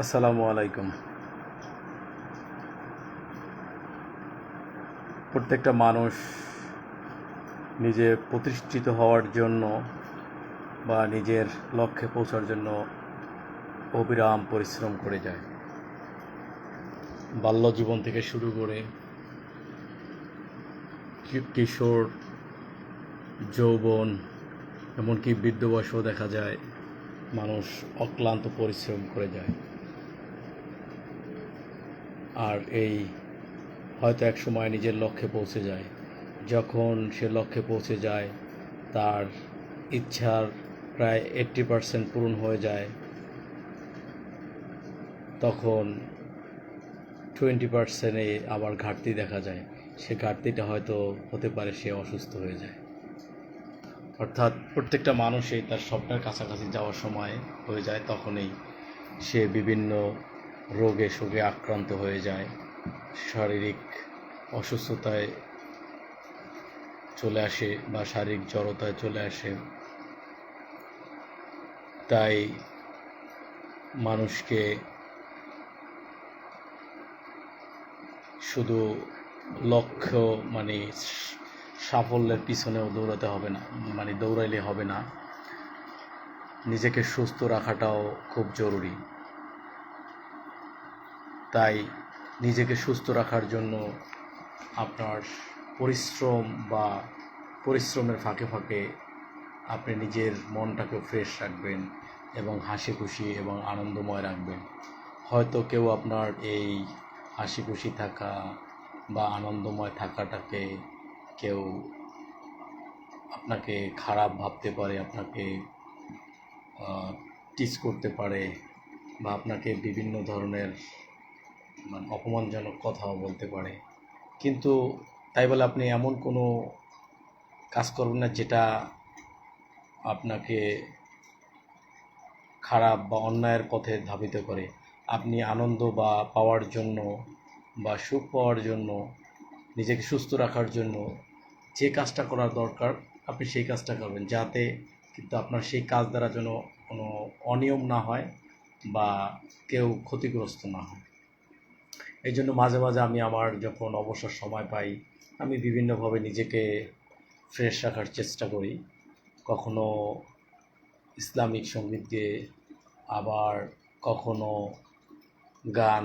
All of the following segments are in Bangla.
আসসালামু আলাইকুম। প্রত্যেকটা মানুষ নিজে প্রতিষ্ঠিত হওয়ার জন্য বা নিজের লক্ষ্যে পৌঁছার জন্য অবিরাম পরিশ্রম করে যায়। বাল্য জীবন থেকে শুরু করে কিশোর, যৌবন, এমনকি বৃদ্ধ বয়সেও দেখা যায় মানুষ অক্লান্ত পরিশ্রম করে যায়। আর এই হয়তো এক সময় নিজের লক্ষ্যে পৌঁছে যায়। যখন সে লক্ষ্যে পৌঁছে যায়, তার ইচ্ছার প্রায় এইট্টি পারসেন্ট পূরণ হয়ে যায়, তখন টোয়েন্টি পারসেন্টে আবার ঘাটতি দেখা যায়। সে ঘাটতিটা হয়তো হতে পারে সে অসুস্থ হয়ে যায়। অর্থাৎ প্রত্যেকটা মানুষই তার স্বপ্নের কাছাকাছি যাওয়ার সময় হয়ে যায়, তখনই সে বিভিন্ন রোগে শোকে আক্রান্ত হয়ে যায়, শারীরিক অসুস্থতায় চলে আসে বা শারীরিক জড়তায় চলে আসে। তাই মানুষকে শুধু লক্ষ্য মানে সাফল্যের পিছনেও দৌড়াতে হবে না মানে দৌড়াইলে হবে না। নিজেকে সুস্থ রাখাটাও খুব জরুরি। তাই নিজেকে সুস্থ রাখার জন্য আপনার পরিশ্রম বা পরিশ্রমের ফাঁকে ফাঁকে আপনি নিজের মনটাকে ফ্রেশ রাখবেন এবং হাসি খুশি এবং আনন্দময় রাখবেন। হয়তো কেউ আপনার এই হাসি খুশি থাকা বা আনন্দময় থাকাটাকে কেউ আপনাকে খারাপ ভাবতে পারে, আপনাকে টিচ করতে পারে বা আপনাকে বিভিন্ন ধরনের মানে অপমানজনক কথাও বলতে পারে। কিন্তু তাই বলে আপনি এমন কোনো কাজ করবেন না যেটা আপনাকে খারাপ বা অন্যায়ের পথে ধাবিত করে। আপনি আনন্দ বা পাওয়ার জন্য বা সুখ পাওয়ার জন্য, নিজেকে সুস্থ রাখার জন্য যে কাজটা করার দরকার, আপনি সেই কাজটা করবেন। যাতে কিন্তু আপনার সেই কাজ দ্বারা যেন কোনো অনিয়ম না হয় বা কেউ ক্ষতিগ্রস্ত না হয়। এই জন্য মাঝে মাঝে আমি আমার যখন অবসর সময় পাই, আমি বিভিন্নভাবে নিজেকে ফ্রেশ রাখার চেষ্টা করি। কখনো ইসলামিক সংগীত গেয়ে, আবার কখনো গান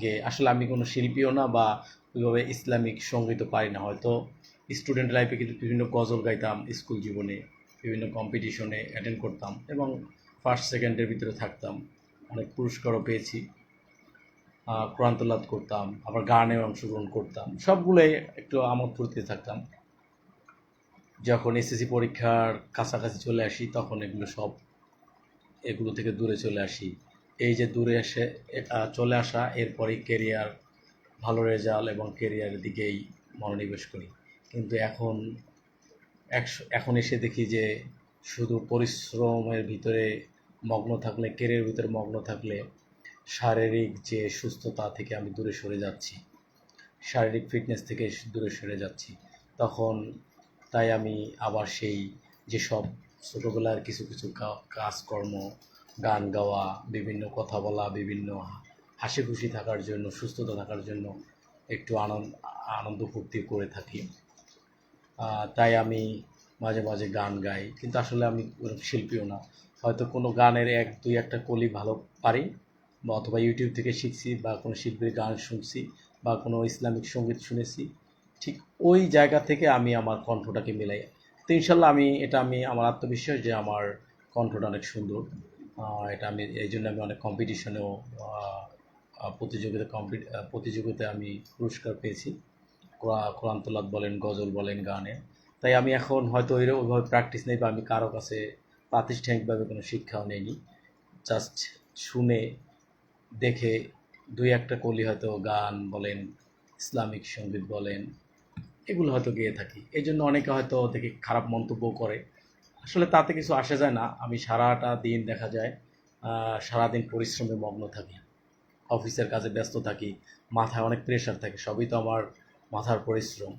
গেয়ে। আসলে আমি কোনো শিল্পীও না বা ওইভাবে ইসলামিক সঙ্গীতও পারি না। হয়তো স্টুডেন্ট লাইফে কিন্তু বিভিন্ন গজল গাইতাম স্কুল জীবনে, বিভিন্ন কম্পিটিশনে অ্যাটেন্ড করতাম এবং ফার্স্ট সেকেন্ডের ভিতরে থাকতাম। অনেক পুরস্কারও পেয়েছি। কোরআন তেলাওয়াত করতাম, আবার গানে অংশগ্রহণ করতাম, সবগুলোই একটু আমোদ ফুর্তিতে থাকতাম। যখন এসএসসি পরীক্ষার কাছাকাছি চলে আসি, তখন এগুলো সব এগুলো থেকে দূরে চলে আসি। এই যে দূরে এসে চলে আসা, এরপরেই কেরিয়ার ভালো রেজাল্ট এবং কেরিয়ারের দিকেই মনোনিবেশ করি। কিন্তু এখন এখন এসে দেখি যে শুধু পরিশ্রমের ভিতরে মগ্ন থাকলে কেরিয়ারের ভিতরে মগ্ন থাকলে শারীরিক যে সুস্থতা থেকে আমি দূরে সরে যাচ্ছি, শারীরিক ফিটনেস থেকে দূরে সরে যাচ্ছি, তখন তাই আমি আবার সেই যেসব ছোটোবেলার কিছু কিছু কাজকর্ম, গান গাওয়া, বিভিন্ন কথা বলা, বিভিন্ন হাসি খুশি থাকার জন্য, সুস্থতা থাকার জন্য একটু আনন্দ আনন্দ ফুর্তি করে থাকি। তাই আমি মাঝে মাঝে গান গাই, কিন্তু আসলে আমি শিল্পীও না। হয়তো কোনো গানের এক, দুই একটা কলি ভালো পারি অথবা ইউটিউব থেকে শিখছি বা কোনো শিল্পীর গান শুনছি বা কোনো ইসলামিক সংগীত শুনেছি, ঠিক ওই জায়গা থেকে আমি আমার কণ্ঠটাকে মিলাই। তো ইনশাল্লাহ আমি, এটা আমি, আমার আত্মবিশ্বাস যে আমার কণ্ঠটা অনেক সুন্দর। এটা আমি, এই জন্য আমি অনেক কম্পিটিশনেও প্রতিযোগিতা কম্পি প্রতিযোগিতায় আমি পুরস্কার পেয়েছি। কোরআ- কোরআন তোলাত বলেন, গজল বলেন, গানে। তাই আমি এখন হয়তো ওই ওইভাবে প্র্যাকটিস নেই বা আমি কারও কাছে প্রাতিষ্ঠানিকভাবে কোনো শিক্ষাও নেইনি। জাস্ট শুনে দেখে দুই একটা কলি হয়তো গান বলেন, ইসলামিক সংগীত বলেন, এগুলো হয়তো গেয়ে থাকি। এই জন্য অনেকে হয়তো দেখে খারাপ মন্তব্য করে। আসলে তাতে কিছু আসে যায় না। আমি সারাটা দিন দেখা যায় সারাদিন পরিশ্রমে মগ্ন থাকি। অফিসের কাজে ব্যস্ত থাকি, মাথায় অনেক প্রেশার থাকে, সবই তো আমার মাথার পরিশ্রম।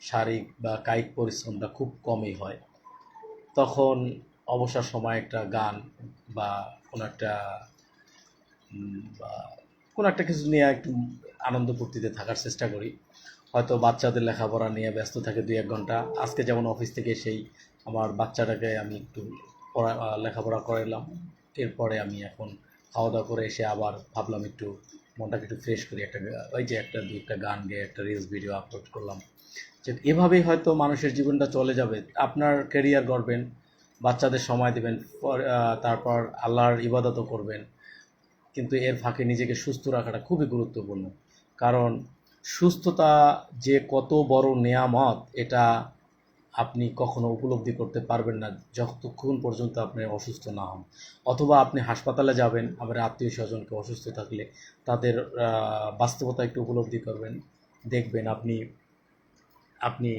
শারীরিক বা কায়িক পরিশ্রমটা খুব কমই হয়। তখন অবসর সময় একটা গান বা কোনো একটা কোনো একটা কিছু নিয়ে একটু আনন্দ ফুর্তিতে থাকার চেষ্টা করি। হয়তো বাচ্চাদের লেখাপড়া নিয়ে ব্যস্ত থাকে দুই এক ঘণ্টা। আজকে যেমন অফিস থেকে সেই আমার বাচ্চাটাকে আমি একটু পড়া, লেখাপড়া করাইলাম। এরপরে আমি এখন খাওয়া দাওয়া করে এসে আবার ভাবলাম একটু মনটাকে একটু ফ্রেশ করি। একটা ওই যে একটা দুই একটা গান গেয়ে একটা রিলস ভিডিও আপলোড করলাম। যে এভাবেই হয়তো মানুষের জীবনটা চলে যাবে। আপনার কেরিয়ার গড়বেন, বাচ্চাদের সময় দেবেন, পর- তারপর আল্লাহর ইবাদতও করবেন। কিন্তু এর ফাঁকে নিজেকে সুস্থ রাখাটা খুবই গুরুত্বপূর্ণ। কারণ সুস্থতা যে কত বড় নেয়ামত, এটা আপনি কখনো উপলব্ধি করতে পারবেন না যতক্ষণ পর্যন্ত আপনি অসুস্থ না হন। অথবা আপনি হাসপাতালে যাবেন আমার আত্মীয় স্বজনকে অসুস্থ থাকলে তাদের বাস্তবতা একটু উপলব্ধি করবেন, দেখবেন আপনি আপনি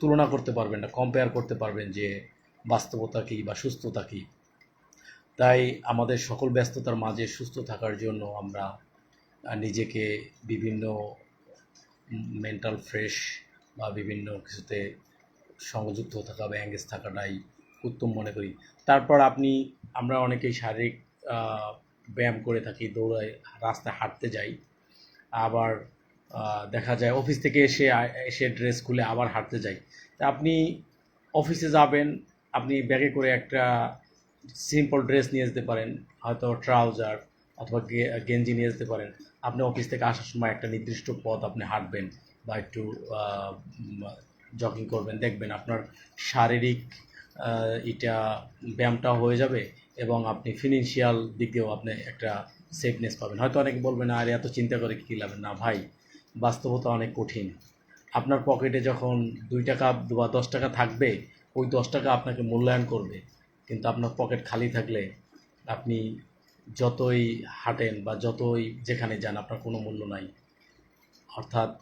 তুলনা করতে পারবেন না কম্পেয়ার করতে পারবেন যে বাস্তবতা কী বা সুস্থতা কী। তাই আমাদের সকল ব্যস্ততার মাঝে সুস্থ থাকার জন্য আমরা নিজেকে বিভিন্ন মেন্টাল ফ্রেশ বা বিভিন্ন কিছুতে সংযুক্ত থাকা বা অ্যাঙ্গেজ থাকাটাই উত্তম মনে করি। তারপর আপনি, আমরা অনেকেই শারীরিক ব্যায়াম করে থাকি দৌড়াই রাস্তায় হাঁটতে যাই। আবার দেখা যায় অফিস থেকে এসে এসে ড্রেস খুলে আবার হাঁটতে যাই। তা আপনি অফিসে যাবেন, আপনি ব্যাগে করে একটা সিম্পল ড্রেস নিয়ে যেতে পারেন, হয়তো ট্রাউজার অথবা গেঞ্জি নিয়ে যেতে পারেন। আপনি অফিস থেকে আসার সময় একটা নির্দিষ্ট পথ আপনি হাঁটবেন বা একটু জগিং করবেন, দেখবেন আপনার শারীরিক এটা ব্যায়ামটাও হয়ে যাবে এবং আপনি ফিনান্সিয়াল দিক দিয়েও আপনি একটা সেফনেস পাবেন। হয়তো অনেকে বলবেন, আর, এত চিন্তা করে কী লাভ? না ভাই, বাস্তবতা অনেক কঠিন। আপনার পকেটে যখন দুই টাকা বা দশ টাকা থাকবে, ওই দশ টাকা আপনাকে মূল্যায়ন করবে। কিন্তু আপনার পকেট খালি থাকলে আপনি যতই হাঁটেন বা যতই যেখানে যান, আপনার কোনো মূল্য নাই। অর্থাৎ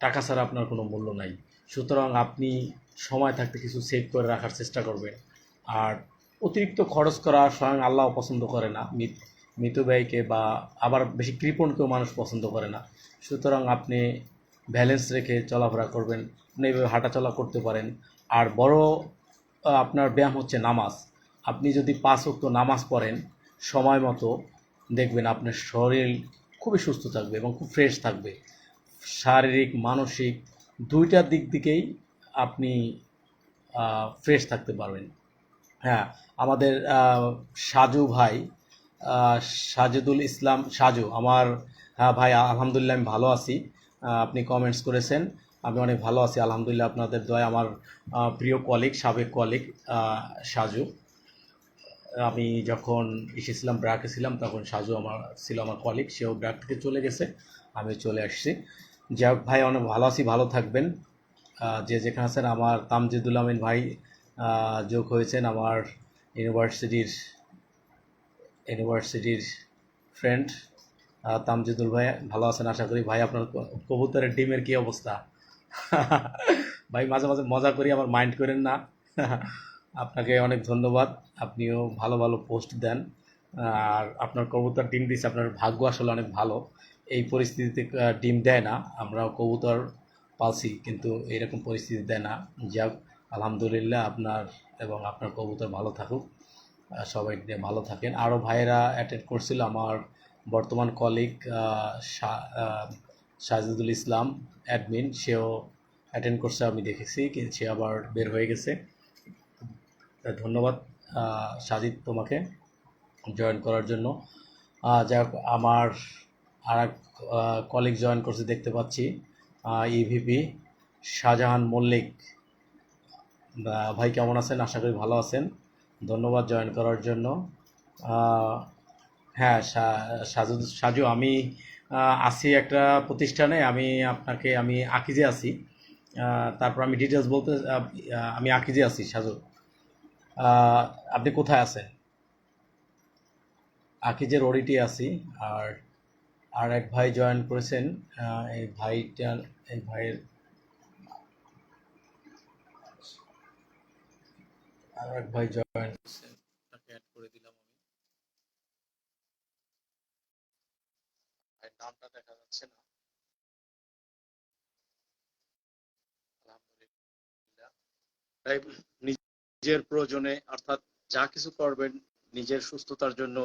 টাকা ছাড়া আপনার কোনো মূল্য নাই। সুতরাং আপনি সময় থাকতে কিছু সেভ করে রাখার চেষ্টা করবেন। আর অতিরিক্ত খরচ করা স্বয়ং আল্লাহ পছন্দ করে না। মৃত ব্যয়কে বা আবার বেশি কৃপণকেও মানুষ পছন্দ করে না। সুতরাং আপনি ব্যালেন্স রেখে চলাফেরা করবেন, আপনি এইভাবে হাঁটাচলা করতে পারেন। আর বড় আপনার ব্যায়াম হচ্ছে নামাজ। আপনি যদি পাঁচ ওয়াক্ত নামাজ পড়েন, সময় মতো দেখবেন আপনার শরীর খুবই সুস্থ থাকবে এবং খুব ফ্রেশ থাকবে। শারীরিক, মানসিক দুইটার দিক দিকেই আপনি ফ্রেশ থাকতে পারবেন। হ্যাঁ আমাদের সাজু ভাই সাজেদুল ইসলাম, সাজু, আমার হ্যাঁ ভাই, আলহামদুলিল্লাহ আমি ভালো আছি। আপনি কমেন্টস করেছেন, আমি অনেক ভালো আছি, আলহামদুলিল্লাহ আপনাদের দয় আমার প্রিয় কলিগ সাবেক কলিগ সাজু। আমি যখন এসেছিলাম, ব্র্যাকে ছিলাম, তখন সাজু আমার, ছিল আমার কলিগ সেও ব্র্যাক থেকে চলে গেছে, আমি চলে আসছি। যাই হোক ভাই, অনেক ভালো আছি, ভালো থাকবেন। যে যেখানে আছেন, আমার তামজিদুল আমিন ভাই যোগ হয়েছেন আমার ইউনিভার্সিটির ইউনিভার্সিটির ফ্রেন্ড তামজিদুল ভাই, ভালো আছেন আশা করি। ভাই, আপনার কবুতরের ডিমের কি অবস্থা? ভাই, মাঝে মাঝে মজা করি, আমার মাইন্ড করেন না। আপনাকে অনেক ধন্যবাদ। আপনিও ভালো ভালো পোস্ট দেন। আর আপনার কবুতর ডিম দিচ্ছে আপনার ভাগ্য আসলে অনেক ভালো। এই পরিস্থিতিতে ডিম দেয় না। আমরা কবুতর পালছি, কিন্তু এরকম পরিস্থিতি দেয় না। যাক, আলহামদুলিল্লাহ আপনার এবং আপনার কবুতর ভালো থাকুক। সবাই ভালো থাকেন। আরও ভাইয়েরা অ্যাটেন্ড করছিল আমার বর্তমান কলিগ সাজিদুল ইসলাম অ্যাডমিন সেও অ্যাটেন্ড করছে, আমি দেখেছি, কিন্তু সে আবার বের হয়ে গেছে। ধন্যবাদ সাজিদ তোমাকে জয়েন করার জন্য। যাই আমার আর এক কলিগ জয়েন করছে দেখতে পাচ্ছি ইভিপি শাহজাহান মল্লিক। ভাই কেমন আছেন? আশা করি ভালো আছেন। ধন্যবাদ জয়েন করার জন্য। হ্যাঁ সাজু সাজু, আমি আছি একটা প্রতিষ্ঠানে, আমি আপনাকে, আমি আকিজে আছি। তারপর আমি ডিটেলস বলতে আমি আকিজে আছি, সাজু। আপনি কোথায় আছেন? আকিজের ওডিটি আছি, আর আর এক ভাই জয়েন করেছেন এই ভাইটার এই ভাইয়ের, আর এক ভাই জয়েন করেছেন। তাকে অ্যাড করে দিলাম আমি। নামটা দেখা যাচ্ছে না। আলহামদুলিল্লাহ। নিজের প্রয়োজনে অর্থাৎ যা কিছু করবেন, নিজের সুস্থতার জন্য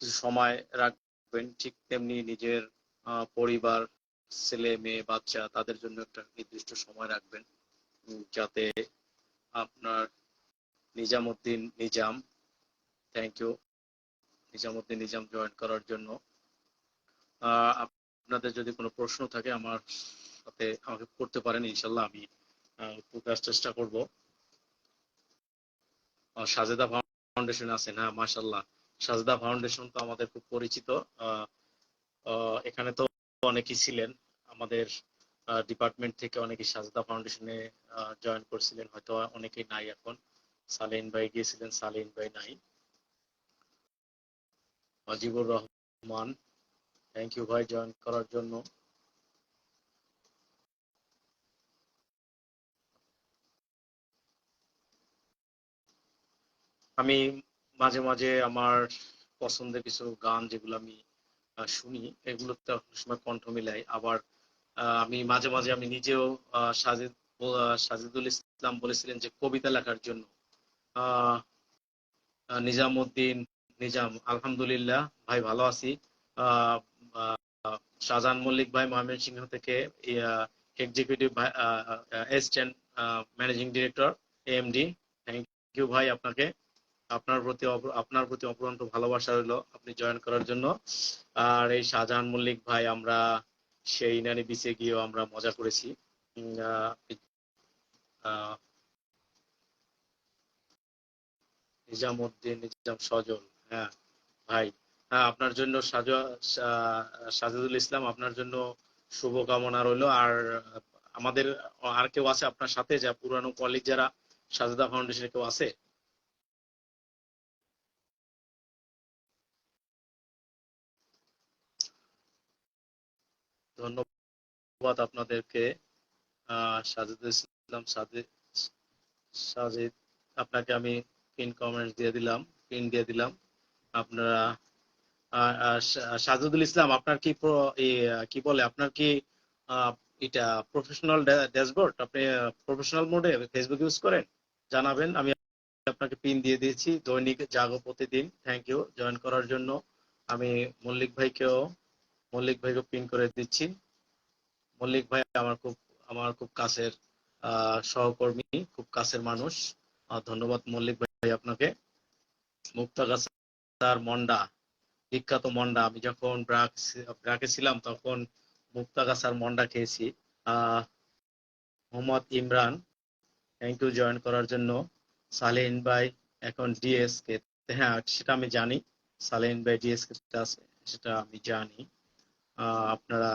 কিছু সময় রাখবেন, ঠিক তেমনি নিজের পরিবার, ছেলে, মেয়ে, বাচ্চা, তাদের জন্য একটা নির্দিষ্ট সময় রাখবেন। যাতে আপনার Nizamuddin Nizam thank you Nizamuddin Nizam join করার জন্য। আপনাদের যদি কোনো প্রশ্ন থাকে আমার সাথে আমাকে করতে পারেন, ইনশাল্লাহ আমি চেষ্টা করব। সাজেদা ফাউন্ডেশন আছেন হ্যাঁ মাশাল্লাহ সাজেদা ফাউন্ডেশন তো আমাদের খুব পরিচিত। এখানে তো অনেকেই ছিলেন। আমাদের ডিপার্টমেন্ট থেকে অনেকেই সাজেদা ফাউন্ডেশনে জয়েন করছিলেন। হয়তো অনেকেই নাই এখন। সালিন ভাই গিয়েছিলেন সালিন ভাই নাই। আজিবুর রহমান থ্যাংক ইউ ভাই জয়েন করার জন্য। আমি মাঝে মাঝে আমার পছন্দের কিছু গান যেগুলো আমি শুনি এগুলোতে সময় কণ্ঠ মিলাই আবার আমি মাঝে মাঝে আমি নিজেও সাজিদ সাজিদুল ইসলাম বলেছিলেন যে কবিতা লেখার জন্য। নিজামুদ্দিন, নিজাম, আলহামদুলিল্লাহ, ভাই ভালো আছি। শাহজাহান মল্লিক ভাই ময়মনসিংহ থেকে executive assistant managing director AMD thank you ভাই আপনাকে। আপনার প্রতি আপনার প্রতি অপরন্ত ভালোবাসা রইল আপনি জয়েন করার জন্য। আর এই শাহজাহান মল্লিক ভাই, আমরা সেই ইনানি বিচে গিয়েও আমরা মজা করেছি। নিজামুদ্দিন, নিজাম সজল হ্যাঁ ভাই। হ্যাঁ আপনার জন্য সাজিদুল ইসলাম, আপনার জন্য শুভকামনা রইল। আর আমাদের, আর কেউ আছে আপনার সাথে, যা পুরানো কলিগ যারা সাজদা ফাউন্ডেশনে কেউ আছে? ধন্যবাদ আপনাদেরকে। আহ ইসলাম সাজিদ সাজিদ, আপনাকে আমি পিন কমেন্ট দিয়ে দিলাম পিন দিয়ে দিলাম। আপনারা সাজিদুল ইসলাম, আপনার কি কি বলে, আপনার কি এটা প্রফেশনাল ড্যাশবোর্ড? আপনি প্রফেশনাল মোডে ফেসবুক ইউজ করেন? জানাবেন, আমি আপনাকে পিন দিয়ে দিয়েছি। দৈনিক জাগো প্রতিদিন। থ্যাংক ইউ জয়েন করার জন্য। আমি মল্লিক ভাইকেও মল্লিক ভাইকে পিন করে দিচ্ছি। মল্লিক ভাই আমার খুব আমার খুব কাছের সহকর্মী, খুব কাছের মানুষ। ধন্যবাদ মল্লিক ভাই আপনাকে। মুক্তাগাছার মন্ডা, বিখ্যাত মন্ডা। আমি যখন ব্রাক ছিলাম তখন মুক্তাগাছার মন্ডা খেয়েছি। Mohammad Imran thank you join করার জন্য। সালেহিন ভাই এখন ডিএসকে হ্যাঁ সেটা আমি জানি। সালেহিন ভাই ডিএসকে সেটা আমি জানি। আপনারা,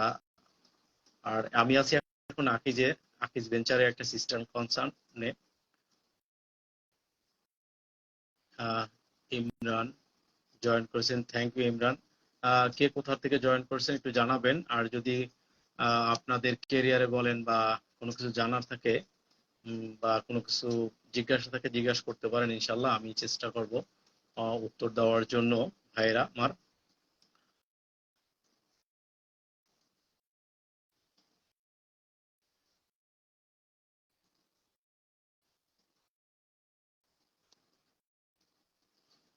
আর আমি আছি এখন আকিজে, আকিজ ভেঞ্চারে একটা সিস্টেম কনসার্নে ইমরান জয়েন করেছেন থ্যাংক ইউ ইমরান। কে কোথা থেকে জয়েন করেছেন একটু জানাবেন, আর যদি আপনাদের কেরিয়ারে বলেন বা কোনো কিছু জানার থাকে বা কোনো কিছু জিজ্ঞাসা থাকে, জিজ্ঞাসা করতে পারেন ইনশাল্লাহ আমি চেষ্টা করব উত্তর দেওয়ার জন্য। ভাইয়েরা, আমার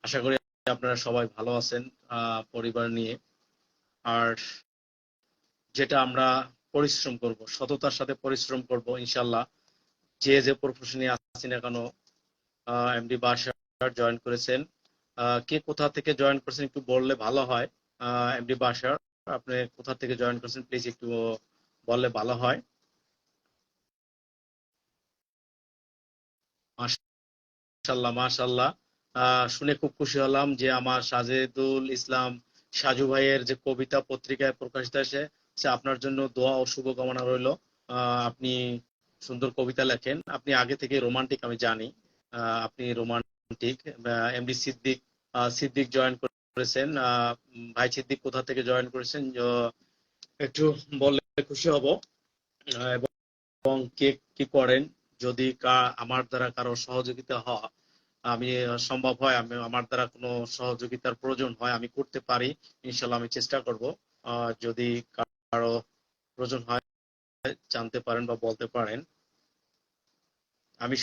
আশা করি আপনারা সবাই ভালো আছেন পরিবার নিয়ে। আর যেটা আমরা পরিশ্রম করব, সততার সাথে পরিশ্রম করব ইনশাল্লাহ যে যে প্রফেশনে আছি না কেন এমডি বাসার জয়েন করেছেন। কে কোথা থেকে জয়েন করেছেন একটু বললে ভালো হয়। এমডি বাসার আপনি কোথা থেকে জয়েন করেছেন প্লিজ একটু বললে ভালো হয়। মাশাল্লাহ মাশাল্লাহ শুনে খুব খুশি হলাম যে আমার সাজেদুল ইসলাম সাজু ভাইয়ের যে কবিতা পত্রিকায় প্রকাশিত হয়েছে, সে আপনার জন্য দোয়া ও শুভকামনা রইল। আপনি সুন্দর কবিতা লেখেন। আপনি আগে থেকে রোমান্টিক, আমি জানি। আপনি romantic. MD Siddique Siddique join করেছেন। ভাই সিদ্দিক কোথা থেকে জয়েন করেছেন? একটু বললে খুশি হব। এবং কে কি করেন? যদি আমার দ্বারা কারও সহযোগিতা হয় আমি সম্ভব হয় আমি, আমার দ্বারা কোনো সহযোগিতার প্রয়োজন হয়, আমি করতে পারি ইনশাল্লাহ আমি চেষ্টা করব। যদি কারও প্রয়োজন হয়, জানতে পারেন বা বলতে পারেন। আমি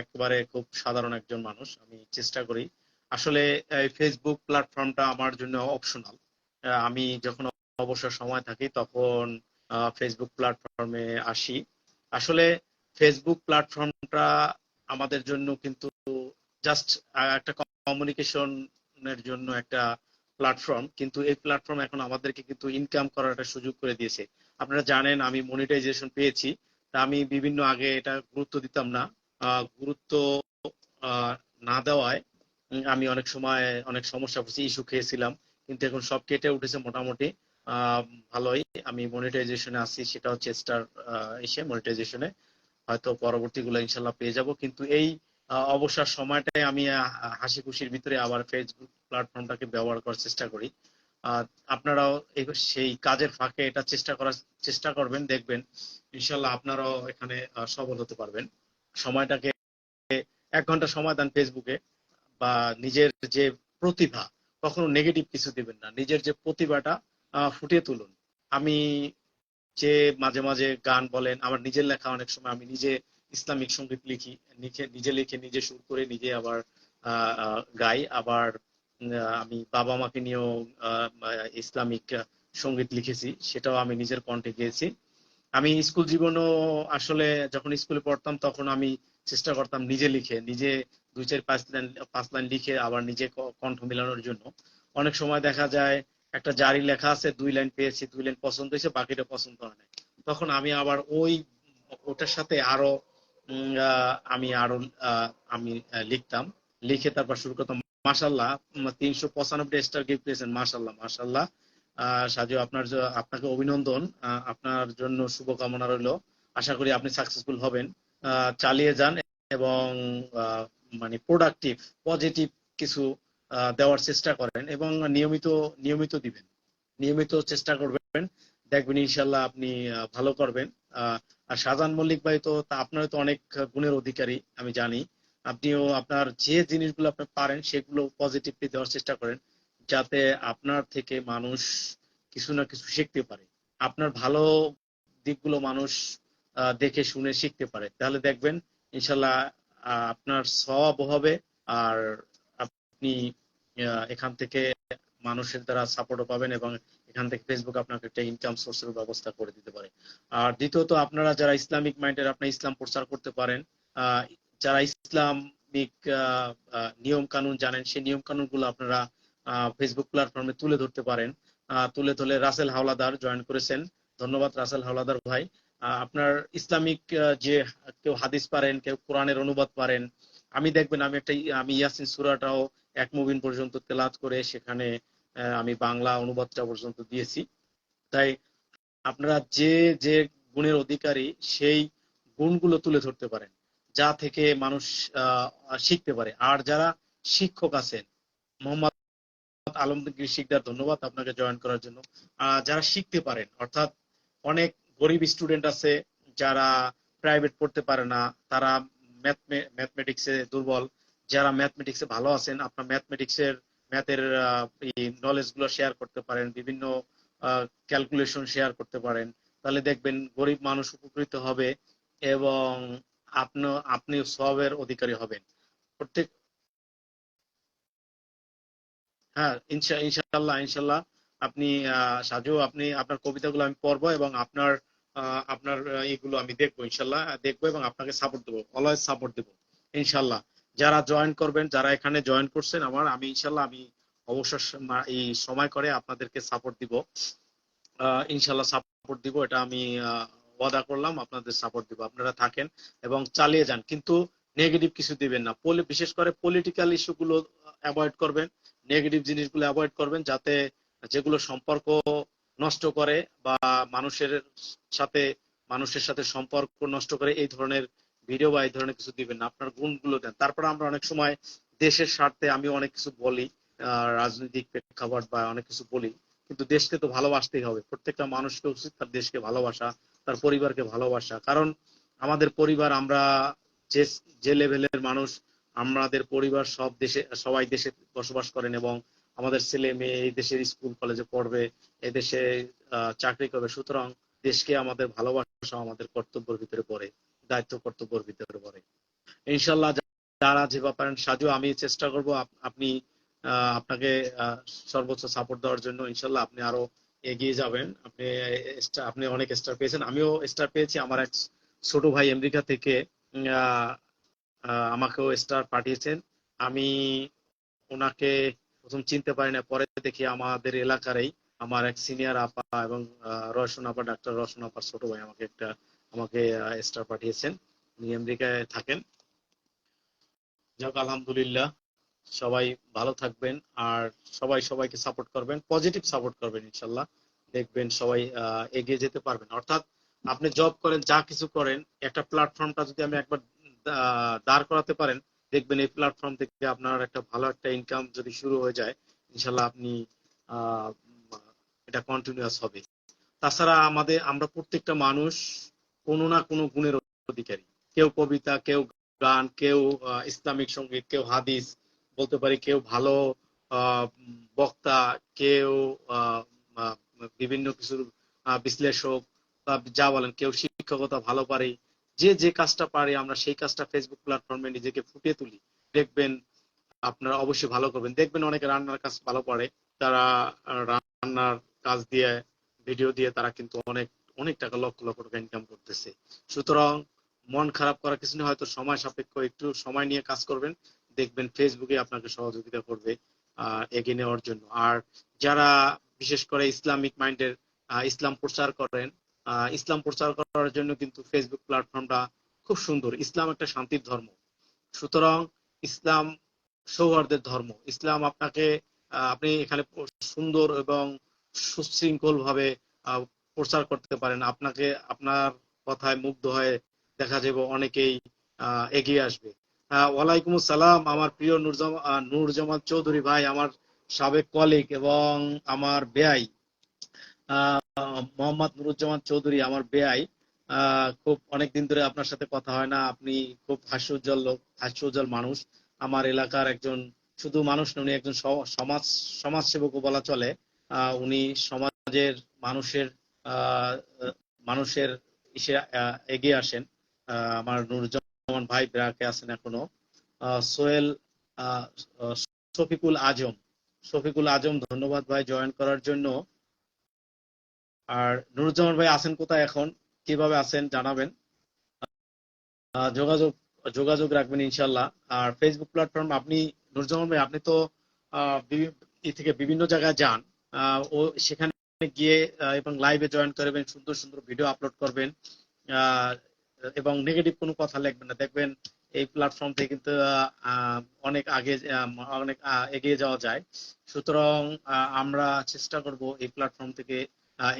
একেবারে খুব সাধারণ একজন মানুষ, আমি চেষ্টা করি। আসলে, এই ফেসবুক প্ল্যাটফর্মটা আমার জন্য অপশনাল আমি যখন অবসর সময় থাকি তখন ফেসবুক প্ল্যাটফর্মে আসি। আসলে ফেসবুক প্ল্যাটফর্মটা আমাদের জন্য কিন্তু জাস্ট একটা কমিউনিকেশনের জন্য একটা প্ল্যাটফর্ম কিন্তু এই প্ল্যাটফর্ম এখন আমাদেরকে কিন্তু ইনকাম করার একটা সুযোগ করে দিয়েছে। আপনারা জানেন, আমি মনিটাইজেশন পেয়েছি, তা আমি বিভিন্ন আগে এটা গুরুত্ব দিতাম না। গুরুত্ব না দেওয়ায় আমি অনেক সময়, অনেক সমস্যা পড়ছি ইস্যু খেয়েছিলাম, কিন্তু এখন সব কেটে উঠেছে মোটামুটি। ভালোই, আমি মনিটাইজেশনে আছি, সেটা হচ্ছে স্টার এসে মনিটাইজেশনে হয়তো পরবর্তীগুলো ইনশাল্লাহ পেয়ে যাব। কিন্তু এই অবসর সময়টাই আমি হাসি খুশির ভিতরে আবার ফেসবুক প্ল্যাটফর্মটাকে ব্যবহার করার চেষ্টা করি। আপনারাও সেই কাজের ফাঁকে এটা চেষ্টা করার চেষ্টা করবেন, দেখবেন ইনশাল্লাহ আপনারাও এখানে সফল হতে পারবেন। সময়টাকে এক ঘণ্টা সময় দেন ফেসবুকে বা নিজের যে প্রতিভা, কখনো নেগেটিভ কিছু দিবেন না। নিজের যে প্রতিভাটা ফুটিয়ে তুলুন। আমি যে মাঝে মাঝে গান বলেন, আমার নিজের লেখা অনেক সময় আমি নিজে ইসলামিক সংগীত লিখি, লিখে, নিজে লিখে, নিজে সুর করে নিজে আবার গাই। আবার আমি বাবা মাকে নিয়েও ইসলামিক সংগীত লিখেছি, সেটাও আমি নিজের কণ্ঠে গেয়েছি। আমি স্কুল জীবনও আসলে যখন স্কুলে পড়তাম তখন আমি চেষ্টা করতাম নিজে লিখে, নিজে দুই চার পাঁচ লাইন পাঁচ লাইন লিখে আবার নিজে কণ্ঠ মেলানোর জন্য। অনেক সময় দেখা যায় একটা জারি লেখা আছে, দুই লাইন পেয়েছি, দুই লাইন পছন্দ হয়েছে, বাকিটা পছন্দ হয় না তখন আমি আবার ওই, ওটার সাথে আরও আমি আরও আমি লিখতাম। লিখে তারপর শুরু করতাম মাসাল্লাহ তিনশো পঁচানব্বই স্টার গিফট পেয়েছেন মাসাল্লাহ মাসাল্লাহ সাজু আপনার আপনাকে অভিনন্দন। আপনার জন্য শুভকামনা রইল। আশা করি আপনি সাকসেসফুল হবেন। চালিয়ে যান এবং মানে প্রোডাক্টিভ পজিটিভ কিছু দেওয়ার চেষ্টা করেন এবং নিয়মিত নিয়মিত দিবেন। নিয়মিত চেষ্টা করবেন। দেখবেন ইনশাল্লাহ আপনি ভালো করবেন। আর শাহজাহান মল্লিক ভাই তো আপনার তো অনেক গুণের অধিকারী, আমি জানি। আপনিও আপনার যে জিনিসগুলো আপনি পারেন, সেগুলো পজিটিভলি দেওয়ার চেষ্টা করেন, যাতে আপনার থেকে মানুষ কিছু না কিছু শিখতে পারে। আপনার ভালো দিকগুলো মানুষ দেখে শুনে শিখতে পারে। তাহলে দেখবেন ইনশাল্লাহ আপনার সব হবে, আর আপনি এখান থেকে মানুষের দ্বারা সাপোর্টও পাবেন এবং এখান থেকে ফেসবুক আপনাকে একটা ইনকাম সোর্সের ব্যবস্থা করে দিতে পারে। আর দ্বিতীয়ত, আপনারা যারা ইসলামিক মাইন্ডের আপনি ইসলাম প্রচার করতে পারেন যারা ইসলামিক নিয়ম কানুন জানেন, সেই নিয়ম কানুনগুলো আপনারা ফেসবুক প্ল্যাটফর্মে তুলে ধরতে পারেন। তুলে ধরে রাসেল হাওলাদার জয়েন করেছেন। ধন্যবাদ রাসেল হাওলাদার ভাই। আপনার ইসলামিক যে কেউ হাদিস পারেন, কেউ কোরআনের অনুবাদ পারেন, আমি দেখবেন আমি একটা, আমি ইয়াসিন সুরাটাও এক মুবিন পর্যন্ত তেলাত করে সেখানে আমি বাংলা অনুবাদটা পর্যন্ত দিয়েছি। তাই আপনারা যে যে গুণের অধিকারী সেই গুণগুলো তুলে ধরতে পারেন, যা থেকে মানুষ শিখতে পারে। আর যারা শিক্ষক আছেন, মোহাম্মদ আলমগীর শিকদার, ধন্যবাদ আপনাকে জয়েন করার জন্য। যারা শিখতে পারেন, অর্থাৎ অনেক গরিব স্টুডেন্ট আছে যারা প্রাইভেট পড়তে পারে না, তারা ম্যাথমেটিক্সে দুর্বল যারা ম্যাথমেটিক্সে ভালো আছেন, আপনার ম্যাথমেটিক্সের ম্যাথের নলেজগুলো শেয়ার করতে পারেন, বিভিন্ন ক্যালকুলেশন শেয়ার করতে পারেন, তাহলে দেখবেন গরিব মানুষ উপকৃত হবে এবং আপনি আপনি সবের অধিকারী হবেন। প্রত্যেক হ্যাঁ ইনশা ইনশাল্লাহ ইনশাল্লাহ আপনি সাজু, আপনি, আপনার কবিতাগুলো আমি পড়ব এবং আপনার আপনার এগুলো আমি দেখব ইনশাল্লাহ দেখব এবং আপনাকে সাপোর্ট দেবো অলওয়েজ সাপোর্ট দেবো ইনশাল্লাহ যারা জয়েন করবেন, যারা এখানে জয়েন করছেন, আমার, আমি ইনশাল্লাহ, আমি অবসর এই সময় করে আপনাদেরকে সাপোর্ট দিব। ইনশাল্লাহ সাপোর্ট দিব, এটা আমি ওয়াদা করলাম, আপনাদের সাপোর্ট দিব, আপনারা থাকেন এবং চালিয়ে যান। কিন্তু নেগেটিভ কিছু দিবেন না। বিশেষ করে পলিটিক্যাল ইস্যুগুলো অ্যাভয়েড করবেন নেগেটিভ জিনিসগুলো অ্যাভয়েড করবেন, যাতে যেগুলো সম্পর্ক নষ্ট করে বা মানুষের সাথে মানুষের সাথে সম্পর্ক নষ্ট করে, এই ধরনের ভিডিও বা এই ধরনের কিছু দিবেন না, আপনার গুণগুলো দেন। তারপর আমরা অনেক সময় দেশের স্বার্থে আমি অনেক কিছু বলি রাজনৈতিক প্রেক্ষাপট বা অনেক কিছু বলি, কিন্তু দেশকে তো ভালোবাসতেই হবে। প্রত্যেকটা মানুষকে উচিত তার দেশকে ভালোবাসা, তার পরিবারকে ভালোবাসা। কারণ আমাদের পরিবার, আমরা যে যে লেভেলের মানুষ, আমাদের পরিবার সব দেশে, সবাই দেশে বসবাস করেন এবং আমাদের ছেলে মেয়ে এই দেশের স্কুল, কলেজে পড়বে, এই দেশে চাকরি করবে। সুতরাং দেশকে আমাদের ভালোবাসা, আমাদের কর্তব্যের ভিতরে পড়ে। দায়িত্ব কর্তব্যের ভিতরে পড়ে। ইনশাল্লাহ যারা যেভাবে পারেন সাজু, আমি চেষ্টা করব আপনি আপনাকে সর্বোচ্চ সাপোর্ট দেওয়ার জন্য। ইনশাল্লাহ আপনি আরও এগিয়ে যাবেন। আপনি আপনি অনেক স্টার পেয়েছেন। আমিও স্টার পেয়েছি। আমার এক ছোট ভাই আমেরিকা থেকে আমাকেও স্টার পাঠিয়েছেন। আমি ওনাকে প্রথম চিনতে পারি না পরে দেখি আমাদের এলাকারই আমার এক সিনিয়র আপা এবং রওশন আপা, ডাক্তার রওশন আপার ছোট ভাই আমাকে একটা আমাকে স্টার পাঠিয়েছেন। উনি আমেরিকায় থাকেন। যাক, আলহামদুলিল্লাহ, সবাই ভালো থাকবেন আর সবাই সবাইকে সাপোর্ট করবেন পজিটিভ সাপোর্ট করবেন, ইনশাল্লাহ। দেখবেন সবাই এগিয়ে যেতে পারবেন। অর্থাৎ আপনি জব করেন, যা কিছু করেন, একটা প্ল্যাটফর্মটা যদি আমি একবার দাঁড় করাতে পারেন, দেখবেন এই প্ল্যাটফর্ম থেকে আপনার একটা ভালো একটা ইনকাম যদি শুরু হয়ে যায়, ইনশাল্লাহ আপনি এটা কন্টিনিউয়াস হবে। তাছাড়া আমাদের, আমরা প্রত্যেকটা মানুষ কোনো না কোনো গুণের অধিকারী। কেউ কবিতা, কেউ গান, কেউ ইসলামিক সংগীত, কেউ হাদিস, বলতে পারি কেউ ভালো বক্তা, কেউ বিভিন্ন কিছুর বিশ্লেষক যা বলেন, কেউ শিক্ষকতা ভালো পারে। যে যে কাজটা পারে, আমরা সেই কাজটা ফেসবুক প্ল্যাটফর্মে নিজেকে ফুটিয়ে তুলি। দেখবেন আপনারা অবশ্যই ভালো করবেন। দেখবেন অনেকে রান্নার কাজ ভালো পারে। তারা রান্নার কাজ দিয়ে ভিডিও দিয়ে তারা কিন্তু অনেক অনেক টাকা লক্ষ লক্ষ টাকা ইনকাম করতেছে। সুতরাং মন খারাপ করা কিছু না হয়তো সময় সাপেক্ষ একটু সময় নিয়ে কাজ করবেন, দেখবেন ফেসবুকে আপনাকে সহযোগিতা করবে এগিয়ে নেওয়ার জন্য। আর যারা বিশেষ করে ইসলামিক মাইন্ডের ইসলাম প্রচার করেন ইসলাম প্রচার করার জন্য কিন্তু ফেসবুক প্ল্যাটফর্মটা খুব সুন্দর। ইসলাম একটা শান্তির ধর্ম। সুতরাং ইসলাম সৌহার্দের ধর্ম। ইসলাম আপনাকে আপনি এখানে সুন্দর এবং সুশৃঙ্খল ভাবে প্রচার করতে পারেন। আপনাকে আপনার কথায় মুগ্ধ হয়ে দেখা যাবে অনেকেই এগিয়ে আসবে। ওয়ালাইকুম আসসালাম। আমার প্রিয় নুরজামা আহ, চৌধুরী ভাই আমার সাবেক কলিগ এবং আমার বেআই মোহাম্মদ নুরুজ্জামান চৌধুরী আমার বেআই। খুব অনেক দিন ধরে আপনার সাথে কথা হয় না। আপনি খুব হাস্যোজ্জ্বল লোক হাস্যোজ্জ্বল মানুষ। আমার এলাকার একজন শুধু মানুষ উনি একজন সমাজ সমাজসেবকও বলা চলে। উনি সমাজের মানুষের মানুষের ইসে এগিয়ে আসেন। আমার নুরুজ্জামান ভাই ব্রাকে আছেন এখনও। সোহেল শফিকুল আজম। শফিকুল আজম, ধন্যবাদ ভাই জয়েন করার জন্য। আর নুরুজ্জামান ভাই আছেন কোথায় এখন? কীভাবে আছেন জানাবেন। যোগাযোগ যোগাযোগ রাখবেন ইনশাল্লাহ। আর ফেসবুক প্ল্যাটফর্ম আপনি নুরুজ্জামান ভাই, আপনি তো থেকে বিভিন্ন জায়গায় যান। ও সেখানে গিয়ে এবং লাইভে জয়েন করবেন, সুন্দর সুন্দর ভিডিও আপলোড করবেন এবং নেগেটিভ কোনো কথা লিখবেন না। দেখবেন এই প্ল্যাটফর্ম থেকে কিন্তু অনেক আগে অনেক এগিয়ে যাওয়া যায়। সুতরাং আমরা চেষ্টা করব এই প্ল্যাটফর্ম থেকে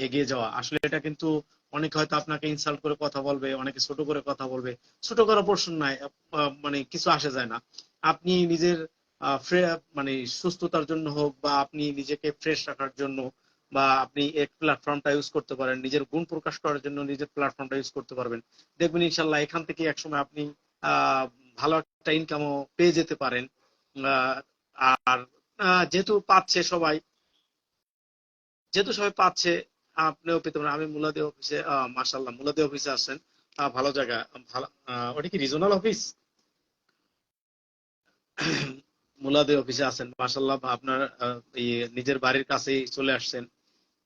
এগিয়ে যাওয়া। আসলে এটা কিন্তু অনেকে হয়তো আপনাকে ইনসাল্ট করে কথা বলবে, অনেকে ছোট করে কথা বলবে। ছোট করার প্রশ্ন নাই মানে কিছু আসে যায় না। আপনি নিজের মানে সুস্থতার জন্য হোক বা আপনি নিজেকে ফ্রেশ রাখার জন্য বা আপনি এক প্ল্যাটফর্মটা ইউজ করতে পারেন নিজের গুণ প্রকাশ করার জন্য নিজের প্ল্যাটফর্মটা ইউজ করতে পারবেন। দেখবেন ইনশাল্লাহ এখান থেকে একসময় আপনি ভালো একটা ইনকামও পেয়ে যেতে পারেন। আর যেহেতু পাচ্ছে সবাই যেহেতু সবাই পাচ্ছে আপনিও পেতে পারেন। আমি মুলাদি অফিসে মাসাল্লাহ মুলাদি অফিসে আহ, ভালো জায়গা ভালো ওটা কি রিজনাল অফিস মুলাদি অফিসে আছেন মাসাল্লাহ আপনার নিজের বাড়ির কাছেই চলে আসছেন।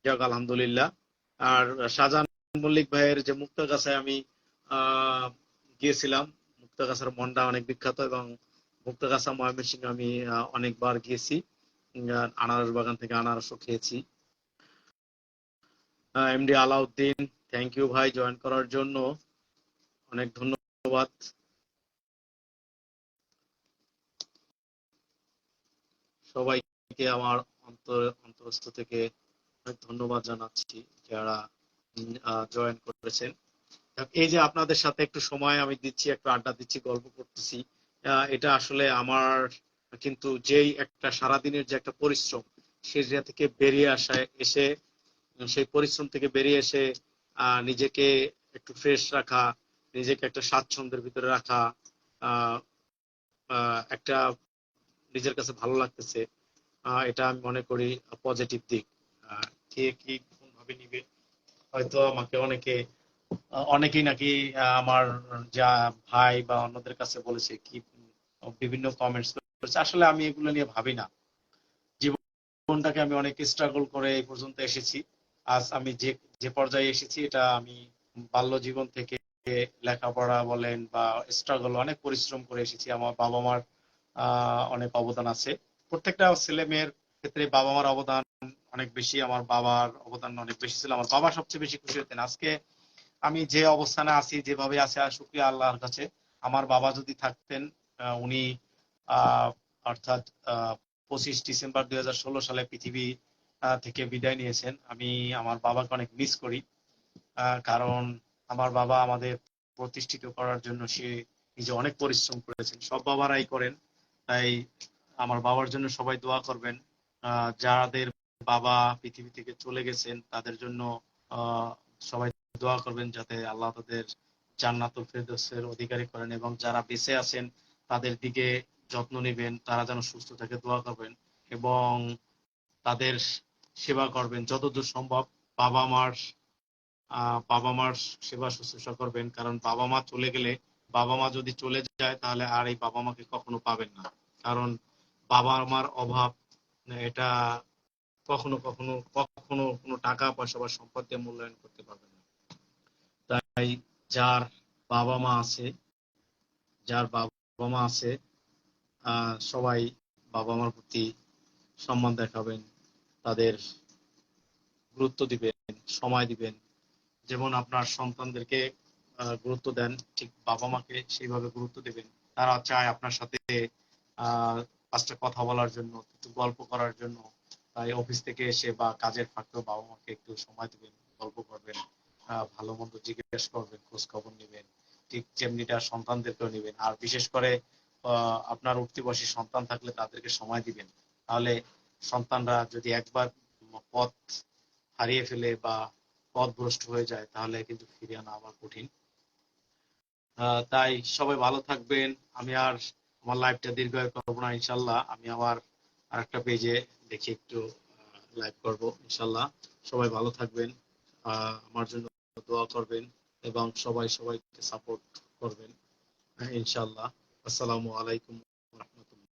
যাক, আলহামদুলিল্লাহ। আর শাহজাহান মল্লিক ভাইয়ের যে মুক্তাগাছায় আমি গিয়েছিলাম, মুক্তাগাছার মন্ডা অনেক বিখ্যাত এবং মুক্তাগাছা ময়মনসিংহ আমি অনেকবার গিয়েছি। আনারস বাগান থেকে আনারসও খেয়েছি। এমডি আলাউদ্দিন থ্যাংক ইউ ভাই জয়েন করার জন্য। অনেক ধন্যবাদ। সবাইকে আমার অন্তর অন্তরস্থ থেকে অনেক ধন্যবাদ জানাচ্ছি যারা জয়েন করেছেন। এই যে আপনাদের সাথে একটু সময় আমি দিচ্ছি, একটু আড্ডা দিচ্ছি, গল্প করতেছি এটা আসলে আমার কিন্তু যেই একটা সারাদিনের যে একটা পরিশ্রম সেটা থেকে বেরিয়ে আসা, এসে, সেই পরিশ্রম থেকে বেরিয়ে এসে নিজেকে একটু ফ্রেশ রাখা, নিজেকে একটা স্বাচ্ছন্দ্যের ভিতরে রাখা একটা নিজের কাছে ভালো লাগতেছে এটা আমি মনে করি পজিটিভ দিক। কে কি কোন ভাবে নিবে? হয়তো আমাকে অনেকে, অনেকেই নাকি আমার যা ভাই বা অন্যদের কাছে বলেছে কি, বিভিন্ন কমেন্টস করেছে। আসলে আমি এগুলো নিয়ে ভাবি না। জীবনটাকে আমি অনেক স্ট্রাগল করে এই পর্যন্ত এসেছি। আজ আমি যে যে পর্যায়ে এসেছি, এটা আমি বাল্য জীবন থেকে লেখাপড়া বলেন বা স্ট্রাগল অনেক পরিশ্রম করে এসেছি। আমার বাবা মার অনেক অবদান আছে। প্রত্যেকটা ছেলে মেয়ের ক্ষেত্রে বাবা মার অবদান অনেক বেশি আমার বাবার অবদান অনেক বেশি ছিল। আমার বাবা সবচেয়ে বেশি খুশি হতেন। আজকে আমি যে অবস্থানে আছি, যেভাবে আছি, আর শুক্রিয়া আল্লাহর কাছে, আমার বাবা যদি থাকতেন উনি অর্থাৎ পঁচিশ ডিসেম্বর দুই সালে পৃথিবী থেকে বিদায় নিয়েছেন, আমি আমার বাবাকে অনেক মিস করি। কারণ আমার বাবা আমাদের প্রতিষ্ঠিত করার জন্য সে নিজে অনেক পরিশ্রম করেছেন। সব বাবারাই করেন, তাই আমার বাবার জন্য সবাই দোয়া করবেন। যাদের বাবা পৃথিবী থেকে চলে গেছেন, তাদের জন্য সবাই দোয়া করবেন যাতে আল্লাহ তাদের জান্নাতুল ফেরদৌসের অধিকারী করেন এবং যারা বেঁচে আছেন, তাদের দিকে যত্ন নেবেন, তারা যেন সুস্থ থাকে, দোয়া করবেন এবং তাদের সেবা করবেন যতদূর সম্ভব। বাবা মার বাবা মার সেবা শুশ্রূষা করবেন, কারণ বাবা মা চলে গেলে, বাবা মা যদি চলে যায়, তাহলে আর এই বাবা মাকে কখনো পাবেন না। কারণ বাবা মার অভাব, এটা কখনো কখনো কখনো কোনো টাকা, পয়সা বা সম্পদ দিয়ে মূল্যায়ন করতে পারবেন না। তাই যার বাবা মা আছে, যার বাবা মা আছে সবাই বাবা মার প্রতি সম্মান দেখাবেন, তাদের গুরুত্ব দিবেন, সময় দিবেন। যেমন আপনার সন্তানদেরকে গুরুত্ব দেন, ঠিক বাবা মাকে সেইভাবে গুরুত্ব দিবেন। তারা চায় আপনার সাথে, আহ কথা বলার জন্য একটু গল্প করার জন্য তাই অফিস থেকে এসে বা কাজের ফাঁকেও বাবা মাকে একটু সময় দিবেন, গল্প করবেন ভালো মন্দ জিজ্ঞেস করবেন, খোঁজ খবর নেবেন, ঠিক যেমনিটা সন্তানদেরকেও নেবেন। আর বিশেষ করে আপনার উঠতি বয়সী সন্তান থাকলে তাদেরকে সময় দিবেন। তাহলে সন্তানরা যদি একবার পথ হারিয়ে ফেলে বা পথ ভ্রষ্ট হয়ে যায়, তাহলে কিন্তু ফিরে আনা আবার কঠিন। তাই সবাই ভালো থাকবেন। আমি আর আমার লাইফটা দীর্ঘায়ু করব না, ইনশাল্লাহ। আমি আবার আরেকটা পেজে দেখি একটু লাইভ করব, ইনশাল্লাহ। সবাই ভালো থাকবেন আমার জন্য দোয়া করবেন এবং সবাই সবাইকে সাপোর্ট করবেন ইনশাল্লাহ। আসসালামু আলাইকুম।